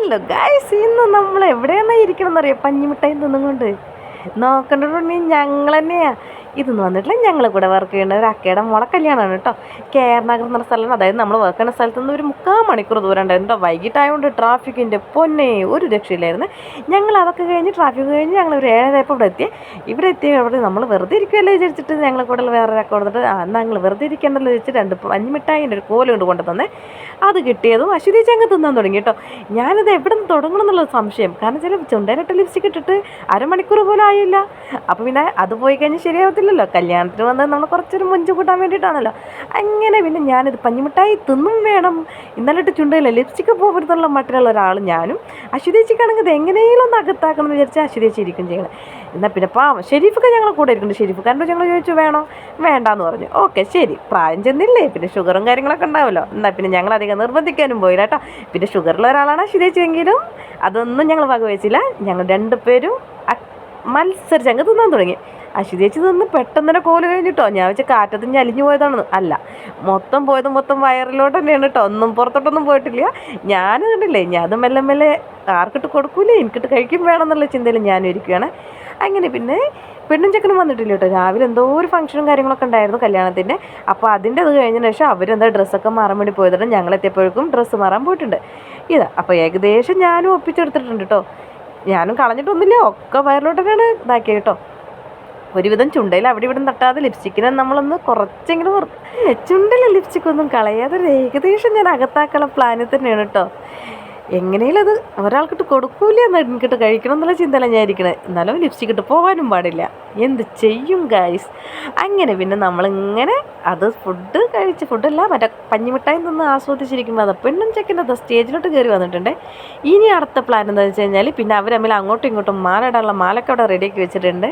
Hello guys ഇന്ന് നമ്മൾ എവിടെയാണ് ഇരിക്കണം പഞ്ഞിമിട്ടായി പഞ്ഞിമിഠായി തിന്നും കൊണ്ട് നോക്കണ്ടേ ഞങ്ങൾ തന്നെയാ ഇതൊന്നും വന്നിട്ടില്ല. ഞങ്ങൾ കൂടെ വർക്ക് ചെയ്യുന്ന ഒരു അക്കയുടെ മോളെ കല്യാണമാണ് കേട്ടോ കേരനഗർ എന്ന സ്ഥലമാണ്. അതായത് നമ്മൾ വർക്ക് ചെയ്യുന്ന സ്ഥലത്ത് നിന്ന് ഒരു മുക്കാൽ മണിക്കൂർ ദൂരം ഉണ്ടായിരുന്നു കേട്ടോ വൈകിട്ടായതുകൊണ്ട് ട്രാഫിക്കിന്റെ പൊന്നെ ഒരു രക്ഷയില്ലായിരുന്നു. ഞങ്ങൾ അതൊക്കെ കഴിഞ്ഞ് ട്രാഫിക് കഴിഞ്ഞ് ഞങ്ങൾ ഒരു ഏഴരയപ്പോൾ ഇവിടെ എത്തി. ഇവിടെ എത്തിയ അവിടെ നമ്മൾ വെറുതെ ഇരിക്കുമല്ലോ വിചാരിച്ചിട്ട് ഞങ്ങൾ കൂടെ വേറെ ഒരാൾക്ക് കൊടുത്തിട്ട് ആ ഞങ്ങൾ വെറുതെ ഇരിക്കേണ്ടല്ലോ വെച്ച് രണ്ട് പഞ്ഞിമിഠായിന്റെ ഒരു കോല കൊണ്ട് കൊണ്ടു തന്നെ അത് കിട്ടിയതും അശ്വതി ചങ്ങ് തിന്നാൻ തുടങ്ങി കേട്ടോ ഞാനിത് എവിടെ നിന്ന് തുടങ്ങണം എന്നുള്ള സംശയം. കാരണം ചില ചുണ്ടേലിട്ട് ലിപ്സ്റ്റിക് ഇട്ടിട്ട് അരമണിക്കൂർ പോലും ആയില്ല. അപ്പോൾ പിന്നെ അത് പോയി കഴിഞ്ഞാൽ ശരിയാവത്തില്ലല്ലോ കല്യാണത്തിന് വന്നത് നമ്മൾ കുറച്ചൊരു മുഞ്ച് കൂട്ടാൻ വേണ്ടിയിട്ടാണല്ലോ. അങ്ങനെ പിന്നെ ഞാനിത് പഞ്ഞിമിഠായി തിന്നും വേണം. ഇന്നലെ ഇട്ട് ചുണ്ടയില്ല ലിപ്സ്റ്റിക്ക് പോകരുത്തുള്ള മട്ടിലുള്ള ഒരാൾ ഞാനും അശ്വതേച്ചിക്കാണെങ്കിൽ ഇത് എങ്ങനെയും ഒന്ന് അകത്താക്കണം എന്ന് വിചാരിച്ചാൽ അശ്വതേച്ചി ഇരിക്കും ചെയ്യണം. എന്നാൽ പിന്നെ പാവം ഷെരീഫൊക്കെ ഞങ്ങൾ കൂടെ ഇരിക്കുന്നുണ്ട്. ഷെരീഫ് കാരണം ഞങ്ങൾ ചോദിച്ചു വേണോ? വേണ്ടാന്ന് പറഞ്ഞു. ഓക്കെ ശരി. പ്രായം ചെന്നില്ലേ? പിന്നെ ഷുഗറും കാര്യങ്ങളൊക്കെ ഉണ്ടാവുമല്ലോ. എന്നാൽ പിന്നെ ഞങ്ങൾ അധികം നിർബന്ധിക്കാനും പോയില്ല കേട്ടോ. പിന്നെ ഷുഗറുള്ള ഒരാളാണ് അശ്വതേച്ചിയെങ്കിലും അതൊന്നും ഞങ്ങൾ വകവെച്ചില്ല. ഞങ്ങൾ രണ്ടുപേരും മത്സരിച്ച് അങ്ങ് തിന്നാൻ തുടങ്ങി. അശ്വതേച്ചി തിന്ന് പെട്ടെന്ന് തന്നെ കോൽ കഴിഞ്ഞിട്ടോ? ഞാൻ വെച്ച കാറ്റത്ത് ഞലിഞ്ഞു പോയതാണെന്ന്. അല്ല മൊത്തം പോയത് മൊത്തം വയറിലോട്ട് തന്നെയാണ് കേട്ടോ ഒന്നും പുറത്തോട്ടൊന്നും പോയിട്ടില്ല. ഞാൻ കണ്ടില്ലേ ഞാൻ അത് മെല്ലെ മെല്ലെ ആർക്കിട്ട് കൊടുക്കൂലേ? എനിക്കിട്ട് കഴിക്കും വേണം എന്നുള്ള ചിന്തയിൽ ഞാനും ഇരിക്കുകയാണ് അങ്ങനെ പിന്നെ പെണ്ണും ചെക്കനും വന്നിട്ടില്ല കേട്ടോ രാവിലെ എന്തോ ഒരു ഫംഗ്ഷനും കാര്യങ്ങളൊക്കെ ഉണ്ടായിരുന്നു കല്യാണത്തിന്റെ അപ്പോൾ അതിന്റെ അത് കഴിഞ്ഞതിന് ശേഷം അവരെന്താ ഡ്രസ്സൊക്കെ മാറാൻ വേണ്ടി പോയതാണ് ഞങ്ങൾ എത്തിയപ്പോഴേക്കും ഡ്രസ്സ് മാറാൻ പോയിട്ടുണ്ട്. ഇതാ അപ്പോൾ ഏകദേശം ഞാനും ഒപ്പിച്ചെടുത്തിട്ടുണ്ട് കേട്ടോ ഞാനും കളഞ്ഞിട്ടൊന്നുമില്ല ഒക്കെ വയറിലോട്ട് തന്നെയാണ് ഇതാക്കിയത് കേട്ടോ. ഒരുവിധം ചുണ്ടയിൽ അവിടെ ഇവിടെ തട്ടാതെ ലിപ്സ്റ്റിക്കിനെ നമ്മളൊന്ന് കുറച്ചെങ്കിലും ലിപ്സ്റ്റിക്കൊന്നും ചുണ്ടിലെ ലിപ്സ്റ്റിക് ഒന്നും കളയാതെ ഏകദേശം ഞാൻ അകത്താക്കുള്ള പ്ലാനിൽ തന്നെയാണ് കേട്ടോ. എങ്ങനെയും അത് ഒരാൾക്കിട്ട് കൊടുക്കൂല എന്ന് കഴിക്കണം എന്നുള്ള ചിന്തല ഞാൻ ഇരിക്കണേ. എന്നാലും ലിപ്സ്റ്റിക് ഇട്ട് പോകാനും പാടില്ല. എന്ത് ചെയ്യും ഗായ്സ് അങ്ങനെ പിന്നെ നമ്മളിങ്ങനെ അത് ഫുഡ് കഴിച്ച് ഫുഡല്ല മറ്റേ പഞ്ഞിമിഠായി നിന്ന് ആസ്വദിച്ചിരിക്കുമ്പോൾ അത് പെണ്ണും ചെക്കന്റെ അത് സ്റ്റേജിലോട്ട് കയറി വന്നിട്ടുണ്ട്. ഇനി അടുത്ത പ്ലാൻ എന്താണെന്ന് വെച്ച് കഴിഞ്ഞാൽ പിന്നെ അവർ തമ്മിൽ അങ്ങോട്ടും ഇങ്ങോട്ടും മാല ഇടാനുള്ള മാലൊക്കെ അവിടെ റെഡിയാക്കി വെച്ചിട്ടുണ്ട്.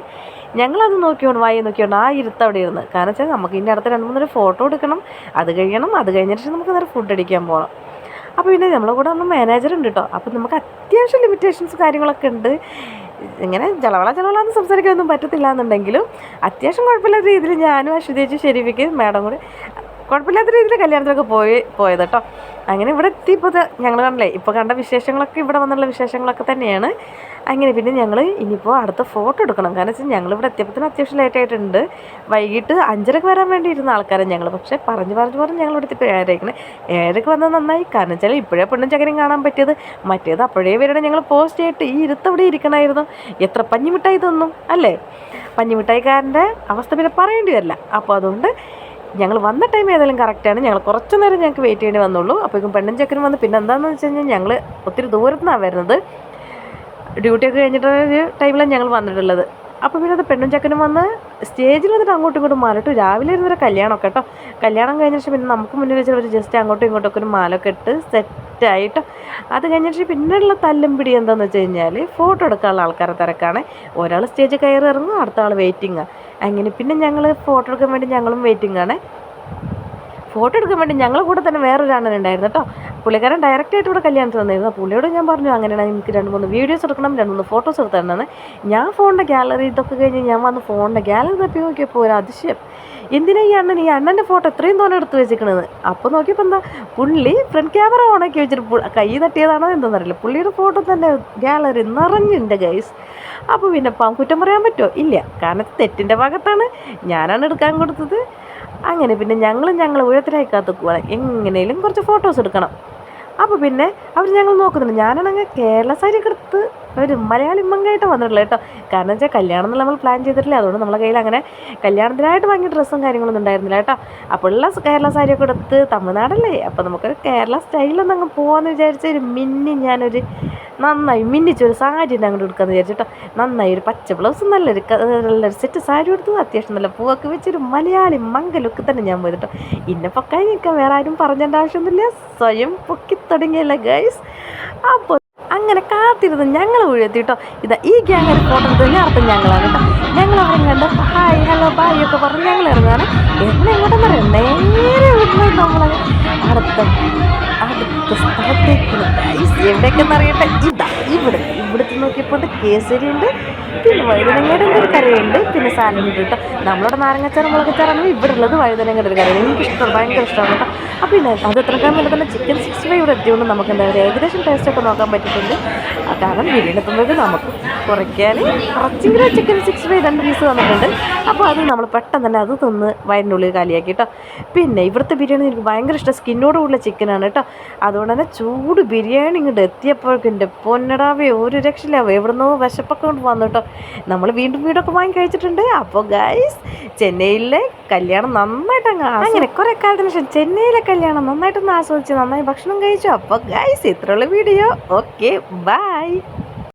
ഞങ്ങളത് നോക്കിയോണ്ട് വായി നോക്കിയോണ്ട് ആ ഇരുത്ത് അവിടെ ഇരുന്ന്. കാരണം വെച്ചാൽ നമുക്ക് ഇനി അടുത്ത രണ്ട് മൂന്നൊരു ഫോട്ടോ എടുക്കണം അത് കഴിയണം അത് കഴിഞ്ഞിട്ട് നമുക്ക് നേരെ ഫുഡ് അടിക്കാൻ പോകണം അപ്പോൾ പിന്നെ നമ്മളെ കൂടെ ഒന്ന് മാനേജർ ഉണ്ട് കേട്ടോ അപ്പോൾ നമുക്ക് അത്യാവശ്യം ലിമിറ്റേഷൻസ് കാര്യങ്ങളൊക്കെ ഉണ്ട്. ഇങ്ങനെ ജലവള ചിലവളാന്ന് സംസാരിക്കാനൊന്നും പറ്റത്തില്ല എന്നുണ്ടെങ്കിലും അത്യാവശ്യം കുഴപ്പമില്ലാത്ത രീതിയിൽ ഞാനും അശ്വതി ചേച്ചി ശരിവിക്ക് മാഡം കൂടി കുഴപ്പമില്ലാത്ത രീതിയിൽ കല്യാണത്തിലൊക്കെ പോയി പോയത് കേട്ടോ അങ്ങനെ ഇവിടെ എത്തി ഇപ്പോൾ ഞങ്ങൾ കണ്ടല്ലേ ഇപ്പോൾ കണ്ട വിശേഷങ്ങളൊക്കെ ഇവിടെ വന്നുള്ള വിശേഷങ്ങളൊക്കെ തന്നെയാണ്. അങ്ങനെ പിന്നെ ഞങ്ങൾ ഇനിയിപ്പോൾ അടുത്ത ഫോട്ടോ എടുക്കണം. കാരണം വെച്ചാൽ ഞങ്ങൾ ഇവിടെ എത്തിയപ്പോൾ അത്യാവശ്യം ലേറ്റ് ആയിട്ടുണ്ട്. വൈകിട്ട് അഞ്ചരക്ക് വരാൻ വേണ്ടി ഇരുന്ന ആൾക്കാരെ ഞങ്ങൾ പക്ഷേ പറഞ്ഞു പറഞ്ഞു പറഞ്ഞ് ഞങ്ങൾ ഇവിടെ ഇപ്പോൾ ഏഴരയ്ക്കണേ ഏഴരക്ക് വന്നത് നന്നായി. കാരണം വെച്ചാൽ ഇപ്പോഴേ പെണ്ണും ചക്കരയും കാണാൻ പറ്റിയത്. മറ്റേത് അപ്പോഴേ വരണം ഞങ്ങൾ പോസ്റ്റ് ആയിട്ട് ഈ ഇരുത്തവിടെ ഇരിക്കണമായിരുന്നു എത്ര പഞ്ഞിമിഠായി തന്നു അല്ലേ? പഞ്ഞിമിഠായിക്കാരന്റെ അവസ്ഥ പിന്നെ പറയേണ്ടി വരില്ല. അപ്പോൾ അതുകൊണ്ട് ഞങ്ങൾ വന്ന ടൈം ഏതായാലും കറക്റ്റാണ് ഞങ്ങൾ കുറച്ച് നേരം ഞങ്ങൾക്ക് വെയിറ്റ് ചെയ്യേണ്ടി വന്നുള്ളൂ. അപ്പോഴേക്കും പെണ്ണും ചെക്കനും വന്ന് പിന്നെ എന്താണെന്ന് വെച്ച് കഴിഞ്ഞാൽ ഞങ്ങൾ ഒത്തിരി ദൂരത്തു നിന്നാണ് വരുന്നത് ഡ്യൂട്ടിയൊക്കെ കഴിഞ്ഞിട്ട് ഒരു ടൈമിലാണ് ഞങ്ങൾ വന്നിട്ടുള്ളത്. അപ്പോൾ പിന്നെ അത് പെണ്ണും ചക്കനും വന്ന് സ്റ്റേജിൽ വന്നിട്ട് അങ്ങോട്ടും ഇങ്ങോട്ടും മാലിട്ട് രാവിലെ ഇരുന്നൊരു കല്യാണമൊക്കെ കേട്ടോ. കല്യാണം കഴിഞ്ഞ ശേഷം പിന്നെ നമുക്ക് മുന്നിൽ വെച്ചാൽ ഒരു ജസ്റ്റ് അങ്ങോട്ടും ഇങ്ങോട്ടൊക്കെ ഒരു മാലൊക്കെ ഇട്ട് സെറ്റായിട്ടോ അത് കഴിഞ്ഞിട്ട് പിന്നെയുള്ള തല്ലും പിടി എന്താണെന്ന് വെച്ച് കഴിഞ്ഞാൽ ഫോട്ടോ എടുക്കാനുള്ള ആൾക്കാരെ തിരക്കാണ്. ഒരാൾ സ്റ്റേജിൽ കയറി ഇറങ്ങും അടുത്ത ആൾ വെയിറ്റിംഗ് അങ്ങനെ. പിന്നെ ഞങ്ങൾ ഫോട്ടോ എടുക്കാൻ വേണ്ടി ഞങ്ങളും വെയിറ്റിംഗ് ആണ്. ഫോട്ടോ എടുക്കാൻ വേണ്ടി ഞങ്ങളെ കൂടെ തന്നെ വേറൊരു അണ്ണനുണ്ടായിരുന്നു കേട്ടോ. പുള്ളിക്കാരൻ ഡയറക്റ്റായിട്ട് ഇവിടെ കല്യാണത്തിന് വന്നിരുന്നു. പുള്ളിയോട് ഞാൻ പറഞ്ഞു അങ്ങനെയാണെങ്കിൽ എനിക്ക് രണ്ട് മൂന്ന് വീഡിയോസ് എടുക്കണം രണ്ട് മൂന്ന് ഫോട്ടോസ് എടുത്തതാണ് ഞാൻ ഫോണിന്റെ ഗാലറി ഇതൊക്കെ കഴിഞ്ഞ് ഞാൻ വന്ന് ഫോണിന്റെ ഗാലറി തപ്പി നോക്കിയപ്പോൾ ഒരു അതിശയം. എന്തിനാ ഈ അണ്ണൻ? ഈ അണ്ണന്റെ ഫോട്ടോ എത്രയും തോന്നെ എടുത്ത് വെച്ചിരിക്കണത്. അപ്പോൾ നോക്കിയപ്പോൾ എന്താ പുള്ളി ഫ്രണ്ട് ക്യാമറ ഓണാക്കി വെച്ചിട്ട് കൈ തട്ടിയതാണോ എന്താണെന്നറിയില്ല പുള്ളിയുടെ ഫോട്ടോ തന്നെ ഗാലറി നിറഞ്ഞുണ്ട് ഗൈസ് അപ്പോൾ പിന്നെ കുറ്റം പറയാൻ പറ്റുമോ ഇല്ല. കാരണം തെറ്റിന്റെ ഭാഗത്താണ്. ഞാനാണ് എടുക്കാൻ കൊടുത്തത്. അങ്ങനെ പിന്നെ ഞങ്ങളും ഞങ്ങൾ ഉയരത്തിലായി കാത്തുക്കുവാണ് എങ്ങനെയും കുറച്ച് ഫോട്ടോസ് എടുക്കണം. അപ്പോൾ പിന്നെ അവർ ഞങ്ങൾ നോക്കുന്നുണ്ട്. ഞാനാണെങ്കിൽ കേരള സാരി എടുത്ത് ഒരു മലയാളി മങ്കായിട്ട് വന്നിട്ടുള്ളത് കേട്ടോ. കാരണം വെച്ചാൽ കല്യാണം എന്നുള്ള നമ്മൾ പ്ലാൻ ചെയ്തിട്ടില്ല. അതുകൊണ്ട് നമ്മളെ കയ്യിൽ അങ്ങനെ കല്യാണത്തിനായിട്ട് വാങ്ങിയ ഡ്രസ്സും കാര്യങ്ങളൊന്നും ഉണ്ടായിരുന്നില്ല കേട്ടോ. അപ്പോൾ ഉള്ള കേരള സാരിയൊക്കെ എടുത്ത് തമിഴ്നാടല്ലേ? അപ്പോൾ നമുക്കൊരു കേരള സ്റ്റൈലൊന്നും അങ്ങ് പോകാമെന്ന് വിചാരിച്ച ഒരു മിന്നി ഞാനൊരു നന്നായി മിന്നിച്ചൊരു സാരി അങ്ങോട്ട് എടുക്കാമെന്ന് വിചാരിച്ചിട്ടോ. നന്നായി ഒരു പച്ച ബ്ലൗസ് നല്ലൊരു നല്ലൊരു സെറ്റ് സാരി എടുത്തു അത്യാവശ്യം നല്ല പൂവൊക്കെ വെച്ചൊരു മലയാളി മംഗലൊക്കെ ലുക്ക് തന്നെ ഞാൻ പോയി കേട്ടോ ഇന്നെ പൊക്കായി നിൽക്കാൻ വേറെ ആരും പറഞ്ഞേണ്ട ആവശ്യമൊന്നുമില്ല. സ്വയം പൊക്കി തുടങ്ങിയല്ല ഗൈസ് അപ്പോൾ അങ്ങനെ കാത്തിരുന്ന് ഞങ്ങൾ വീഴെത്തിട്ടോ ഇതാ ഈ ഗ്യാങ് ഫോട്ടോ തന്നെ അർത്ഥം ഞങ്ങളാണ് കേട്ടോ. ഞങ്ങൾ അവിടെ ഹായ് ഹലോ ബായ് ഒക്കെ പറഞ്ഞ് ഞങ്ങൾ ഇറങ്ങുകയാണ്. എന്നെ എങ്ങോട്ടെന്ന് പറയാം നേരെ വീട്ടിൽ നമ്മളെ. അടുത്ത എവിടേക്കെന്ന് അറിയട്ടെ ഇതാ ഇവിടെ ഇവിടുത്തെ നോക്കിയപ്പോൾ കേസരി ഉണ്ട് പിന്നെ വഴുതനങ്ങയുടെ ഒരു കറിയുണ്ട് പിന്നെ സാലഡ് ഉണ്ട് കേട്ടോ നമ്മളുടെ നാരങ്ങച്ചാറ് മുളകച്ചാറാണെങ്കിൽ ഇവിടെ ഉള്ളത് വഴുതനങ്ങയുടെ ഒരു കറിയാണ് എനിക്ക് ഇഷ്ടമാണ് ഭയങ്കര ഇഷ്ടമാണ് കേട്ടോ അപ്പോൾ പിന്നെ അത് എത്രക്കാൻ വേണ്ടി തന്നെ ചിക്കൻ സിക്സ്റ്റി ഫൈവ് ഇവിടെ എത്തിയോണ്ട് നമുക്ക് എന്താ പറയുക ഏകദേശം ടേസ്റ്റൊക്കെ നോക്കാൻ പറ്റിയിട്ടുണ്ട്. കാരണം ബിരിയാണി എത്തുമ്പോഴേക്കും നമുക്ക് കുറയ്ക്കാൻ കുറച്ചെങ്കിലും ചിക്കൻ സിക്സ് ഫൈവ് രണ്ട് പീസ് തന്നിട്ടുണ്ട്. അപ്പോൾ അത് നമ്മൾ പെട്ടെന്ന് തന്നെ അത് തിന്ന് വയറിന്റെ ഉള്ളിൽ കാലിയാക്കി കേട്ടോ പിന്നെ ഇവിടുത്തെ ബിരിയാണി എനിക്ക് ഭയങ്കര ഇഷ്ടം. സ്കിന്നോട് കൂടിയ ചിക്കനാണ് കേട്ടോ അതുകൊണ്ട് തന്നെ ചൂട് ബിരിയാണി ഇങ്ങോട്ട് എത്തിയപ്പോഴേക്കും എന്റെ പൊന്നടാവേ ഒരു രക്ഷയില്ലാവേ എവിടുന്നോ വിശപ്പൊക്കെ കൊണ്ട് വന്നു കേട്ടോ നമ്മൾ വീണ്ടും വീടൊക്കെ വാങ്ങി കഴിച്ചിട്ടുണ്ട്. അപ്പോൾ ഗൈസ് ചെന്നൈയിലെ കല്യാണം നന്നായിട്ട് അങ്ങ് അങ്ങനെ കുറേ കാലത്തിന് ശേഷം ചെന്നൈയിലെ കല്യാണം നന്നായിട്ടൊന്ന് ആസ്വദിച്ച് നന്നായി ഭക്ഷണം കഴിച്ചു. അപ്പോൾ ഗൈസ് ഇത്രയുള്ള വീഡിയോ ഓക്കെ ബൈ